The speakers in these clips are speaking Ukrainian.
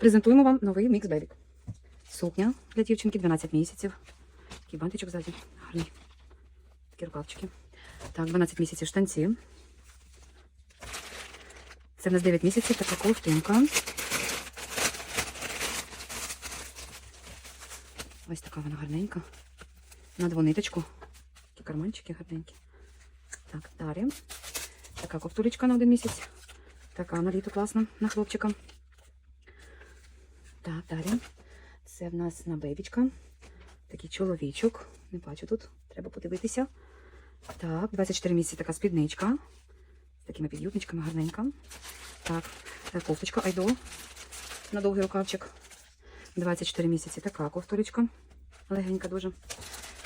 Презентуємо вам новий мікс бебік. Сукня для дівчинки 12 місяців. Такий бантичок ззаді. Гарний. Такі рукавчики. Так, 12 місяців штанці. Це в нас 9 місяців, така ковтинка. Ось така вона гарненька. На двониточку. Такі карманчики гарненькі. Так, далі. Така ковтулечка на один місяць. Така на літо класна на хлопчика. Так, далі. Це в нас на бебічка. Такий чоловічок. Не бачу тут. Треба подивитися. Так, 24 місяці така спідничка. З такими під'ютничками гарненька. Так, кофточка Айдо. На довгий рукавчик. 24 місяці така ковтулечка. Легенька дуже.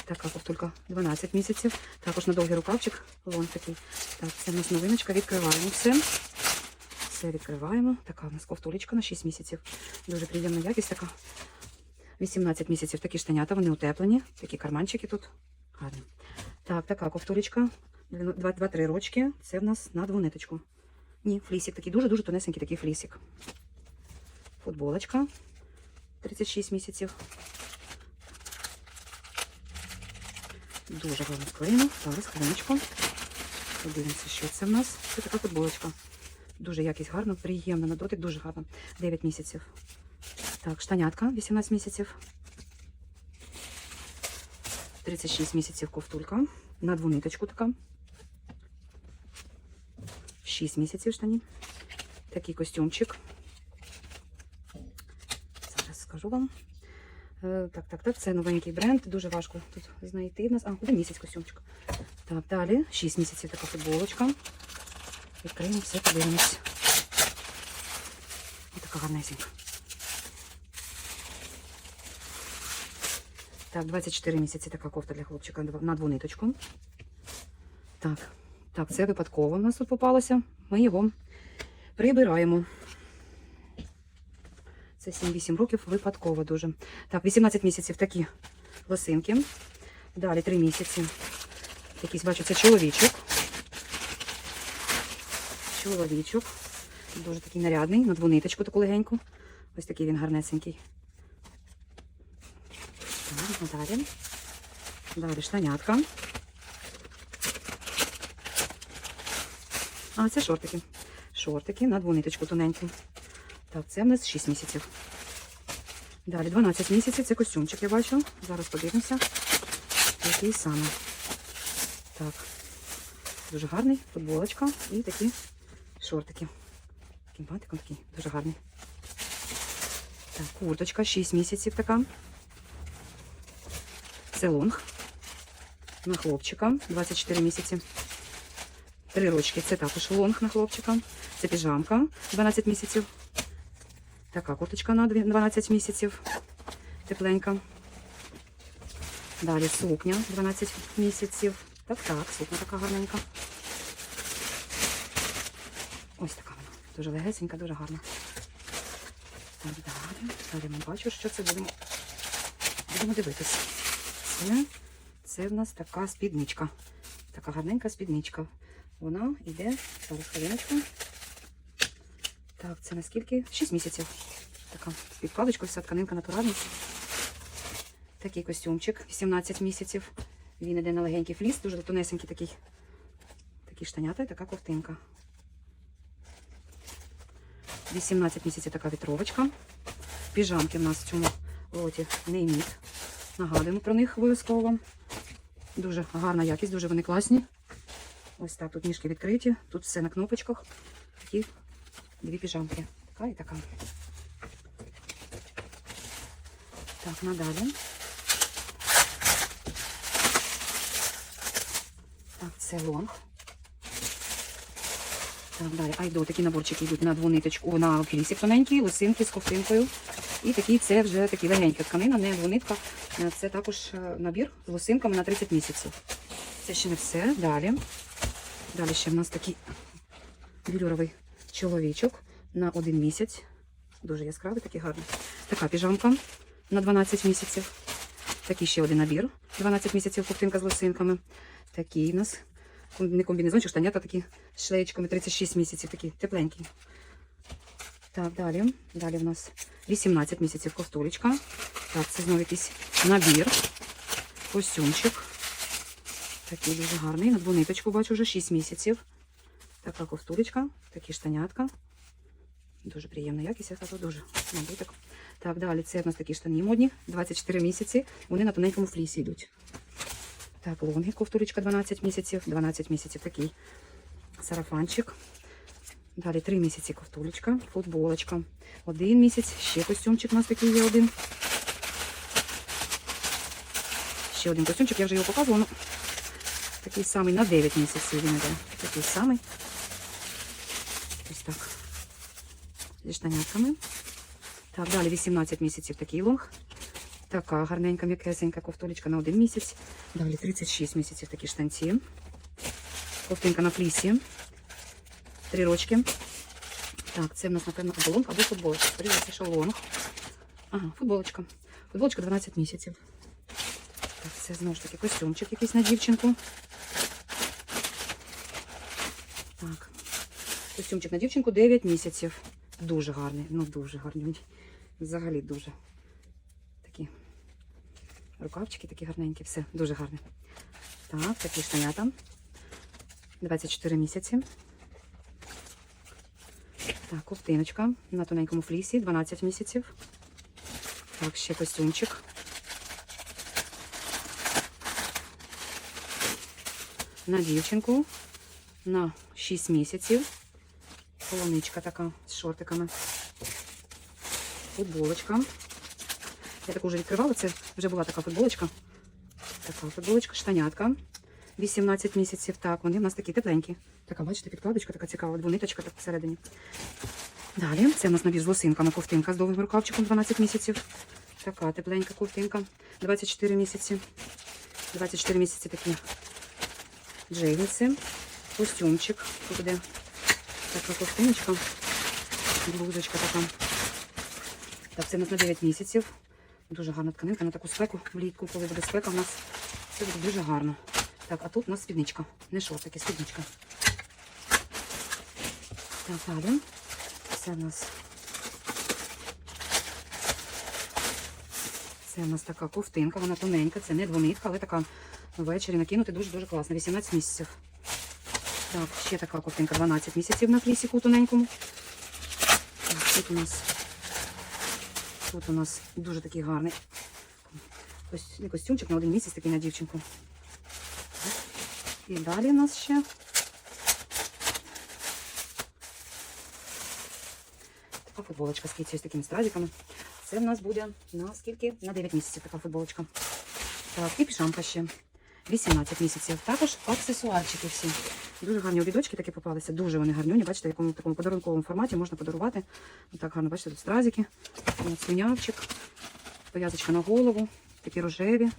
Така ковтулька 12 місяців. Також на довгий рукавчик. Лон такий. Так, це в нас новиночка. Відкриваємо все. Все відкриваємо. Така у нас ковтулечка на 6 місяців. Дуже приємна якість така. 18 місяців такі штанята, вони утеплені. Такі карманчики тут. Гарні. Так, така ковтулечка. 2-3 рочки. Це в нас на двониточку. Ні, флісик такий дуже-дуже тонесенький такий флісик. Футболочка. 36 місяців. Дуже гарно склеєно. Зараз хвилиночку. Подивимося, що це в нас. Це така футболочка. Дуже якість гарна, приємна на дотик, дуже гарна. 9 місяців. Так, штанятка 18 місяців. 36 місяців ковтулька. На двониточку така. 6 місяців штані. Такий костюмчик. Зараз скажу вам. Е, Так, так, так, це новенький бренд. Дуже важко тут знайти в нас. А, один місяць костюмчик. Так, далі 6 місяців така футболочка. Відкриємо все, подивимось. Ось така гарнесенька. Так, 24 місяці така кофта для хлопчика на двониточку. Так, так, це випадково у нас тут попалося. Ми його прибираємо. Це 7-8 років випадково дуже. Так, 18 місяців такі лосинки. Далі 3 місяці. Якийсь, бачу, це чоловічок. Чоловічок. Дуже такий нарядний, на двониточку таку легеньку. Ось такий він гарнесенький. Так, далі. Далі штанятка. А, це шортики. Шортики на двониточку тоненьку. Так, це в нас 6 місяців. Далі 12 місяців. Це костюмчик, я бачу. Зараз подивимося. Який саме. Так. Дуже гарний. Футболочка і такі шортики. Таким бантиком такий. Дуже гарний. Так, курточка 6 місяців така. Це лонг. На хлопчика 24 місяці. Три рочки. Це також лонг на хлопчика. Це піжамка 12 місяців. Така курточка на 12 місяців. Тепленька. Далі сукня 12 місяців. Так, так, сукня така гарненька. Ось така вона. Дуже легесенька, дуже гарна. Так, далі. Далі ми бачу, що це будемо, будемо дивитися. Це, це в нас така спідничка. Така гарненька спідничка. Вона йде, зараз хвилиночку. Так, це наскільки? 6 місяців. Така з вся тканинка натуральна. Такий костюмчик, 18 місяців. Він іде на легенький фліс, дуже тонесенький такий. Такі штанята і така ковтинка. 18 місяців така вітровочка. Піжамки в нас в цьому лоті нейміт. Нагадуємо про них обов'язково. Дуже гарна якість, дуже вони класні. Ось так, тут ніжки відкриті, тут все на кнопочках. Такі дві піжамки. Така і така. Так, надалі. Так, це лонг. Так, далі. Айдо, такі наборчики йдуть на двониточку, на флісик тоненький, лосинки з ковтинкою. І такі це вже такі легенька тканина, не двонитка. Е, Це також е, набір з лосинками на 30 місяців. Це ще не все. Далі. Далі ще в нас такий вільоровий чоловічок на один місяць. Дуже яскравий, такий гарний. Така піжамка на 12 місяців. Такий ще один набір. 12 місяців ковтинка з лосинками. Такий у нас не комбінезончик, штанята такі з шлеєчками 36 місяців, такі тепленькі. Так, далі. Далі в нас 18 місяців ковтулечка. Так, це знову якийсь набір. Костюмчик. Такий дуже гарний. На двониточку бачу вже 6 місяців. Така ковтулечка, такі штанятка. Дуже приємна якість, я кажу, дуже набиток. Так, далі це в нас такі штані модні, 24 місяці. Вони на тоненькому флісі йдуть. Так, лонги, ковтулечка 12 місяців, 12 місяців такий сарафанчик. Далі 3 місяці ковтулечка, футболочка. Один місяць, ще костюмчик у нас такий є один. Ще один костюмчик, я вже його показувала. Ну, такий самий на 9 місяців він іде. Такий самий. Ось так. Зі штанятками. Так, далі 18 місяців такий лонг. Така гарненька, м'якесенька ковтолічка на один місяць. Далі 36 місяців такі штанці. Ковтинка на флісі. Три рочки. Так, це в нас, напевно, або лонг, або футболочка. Скоріше, що лонг. Ага, футболочка. Футболочка 12 місяців. Так, це знову ж таки костюмчик якийсь на дівчинку. Так. Костюмчик на дівчинку 9 місяців. Дуже гарний, ну дуже гарний. Взагалі дуже. Рукавчики такі гарненькі, все дуже гарне. Так, такі штанята. 24 місяці. Так, ковтиночка на тоненькому флісі, 12 місяців. Так, ще костюмчик. На дівчинку на 6 місяців. Полоничка така з шортиками. Футболочка. Я таку вже відкривала. Це вже була така футболочка. Така футболочка, штанятка. 18 місяців. Так, вони в нас такі тепленькі. Така, бачите, підкладочка така цікава, двониточка так всередині. Далі, це у нас набір з лосинками, ковтинка з довгим рукавчиком 12 місяців. Така тепленька ковтинка. 24 місяці. 24 місяці такі джейнси. Костюмчик. Тут буде така ковтиночка. Блузочка така. Так, це у нас на 9 місяців. Дуже гарна тканинка на таку спеку влітку, коли буде спека в нас. Це буде дуже гарно. Так, а тут у нас спідничка. Не шортики, спідничка. Так, далі. Це у нас. Це у нас така ковтинка, вона тоненька, це не двонитка, але така ввечері накинути дуже-дуже класно. 18 місяців. Так, ще така ковтинка 12 місяців на флісіку тоненькому. Так, тут у нас тут у нас дуже такий гарний не костюмчик на один місяць такий на дівчинку. І далі у нас ще така футболочка з кицею з такими стразиками. Це в нас буде на скільки? На 9 місяців така футболочка. Так, і пішамка ще. 18 місяців. Також аксесуарчики всі. Дуже гарні обідочки такі попалися. Дуже вони гарнюні. Бачите, в якому такому подарунковому форматі можна подарувати. Так гарно, бачите, тут стразики, свинявчик, пов'язочка на голову, такі рожеві,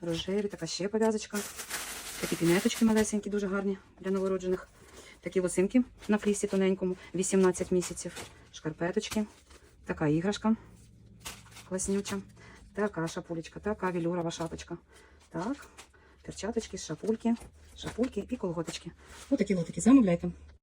рожеві, така ще пов'язочка. Такі пінеточки малесенькі, дуже гарні для новороджених. Такі лосинки на флісі тоненькому, 18 місяців. Шкарпеточки. Така іграшка класнюча. Така шапулечка, така вілюрова шапочка. Так, перчаточки, шапульки, шапульки і колготочки. Ось такі лотики замовляйте.